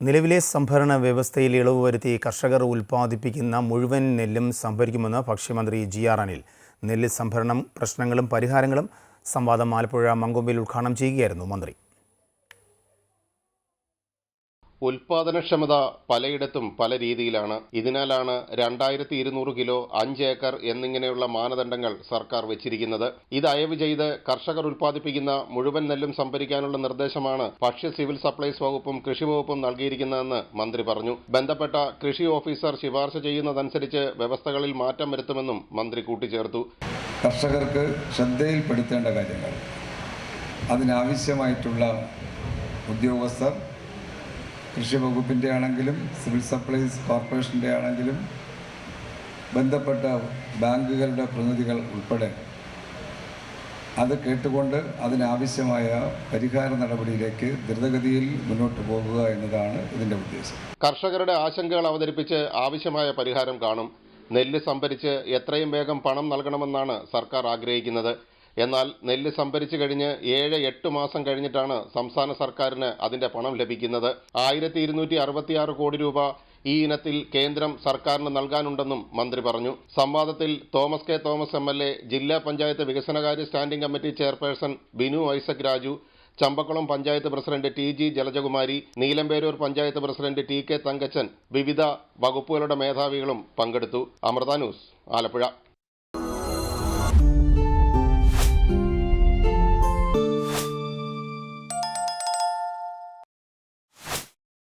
നിലവിലെ സംഭരണ വ്യവസ്ഥയിൽ ഇളവ് വരുത്തി കർഷകർ ഉൽപ്പാദിപ്പിക്കുന്ന മുഴുവൻ നെല്ലും സംഭരിക്കുമെന്ന് ഭക്ഷ്യമന്ത്രി ജി ആർ അനിൽ. നെല്ല് സംഭരണം പ്രശ്നങ്ങളും പരിഹാരങ്ങളും സംവാദം ആലപ്പുഴ മങ്കൊമ്പിൽ ഉദ്ഘാടനം ചെയ്യുകയായിരുന്നു മന്ത്രി. ഉൽപാദനക്ഷമത പലയിടത്തും പല രീതിയിലാണ്. ഇതിനാലാണ് രണ്ടായിരത്തി ഇരുന്നൂറ് കിലോ അഞ്ച് ഏക്കർ എന്നിങ്ങനെയുള്ള മാനദണ്ഡങ്ങൾ സർക്കാർ വെച്ചിരിക്കുന്നത്. ഇത് അയവ് ചെയ്ത് കർഷകർ ഉൽപ്പാദിപ്പിക്കുന്ന മുഴുവൻ നെല്ലും സംഭരിക്കാനുള്ള നിർദ്ദേശമാണ് ഭക്ഷ്യ സിവിൽ സപ്ലൈസ് വകുപ്പും കൃഷി വകുപ്പും നൽകിയിരിക്കുന്നതെന്ന് മന്ത്രി പറഞ്ഞു. ബന്ധപ്പെട്ട കൃഷി ഓഫീസർ ശുപാർശ ചെയ്യുന്നതനുസരിച്ച് വ്യവസ്ഥകളിൽ മാറ്റം വരുത്തുമെന്നും മന്ത്രി കൂട്ടിച്ചേർത്തു. കർഷകർക്ക് ശ്രദ്ധയിൽപ്പെടുത്തേണ്ട കാര്യങ്ങൾ. അതിനാവശ്യമായിട്ടുള്ള ഉദ്യോഗസ്ഥർ കൃഷി വകുപ്പിന്റെ ആണെങ്കിലും സിവിൽ സപ്ലൈസ് കോർപ്പറേഷന്റെ ആണെങ്കിലും ബന്ധപ്പെട്ട ബാങ്കുകളുടെ പ്രതിനിധികൾ ഉൾപ്പെടെ അത് കേട്ടുകൊണ്ട് അതിനാവശ്യമായ പരിഹാര നടപടിയിലേക്ക് ദ്രുതഗതിയിൽ മുന്നോട്ട് പോകുക എന്നതാണ് ഇതിന്റെ ഉദ്ദേശം. കർഷകരുടെ ആശങ്കകൾ അവതരിപ്പിച്ച് ആവശ്യമായ പരിഹാരം കാണും. നെല്ല് സംഭരിച്ച് എത്രയും വേഗം പണം നൽകണമെന്നാണ് സർക്കാർ ആഗ്രഹിക്കുന്നത്. എന്നാൽ നെല്ല് സംഭരിച്ചു കഴിഞ്ഞ് ഏഴ് എട്ട് മാസം കഴിഞ്ഞിട്ടാണ് സംസ്ഥാന സർക്കാരിന് അതിന്റെ പണം ലഭിക്കുന്നത്. ആയിരത്തി ഇരുന്നൂറ്റി അറുപത്തിയാറ് കോടി രൂപ ഈ ഇനത്തിൽ കേന്ദ്രം സർക്കാരിന് നൽകാനുണ്ടെന്നും മന്ത്രി പറഞ്ഞു. സംവാദത്തിൽ Thomas K Thomas M L A ജില്ലാ പഞ്ചായത്ത് വികസനകാര്യ standing committee chairperson Binu Isaac Raju Champakulam panchayat president T G Jalajakumari Neelamperoor panchayat president T K Thankachan വിവിധ വകുപ്പുകളുടെ മേധാവികളും പങ്കെടുത്തു. അമൃത ന്യൂസ് ആലപ്പുഴ.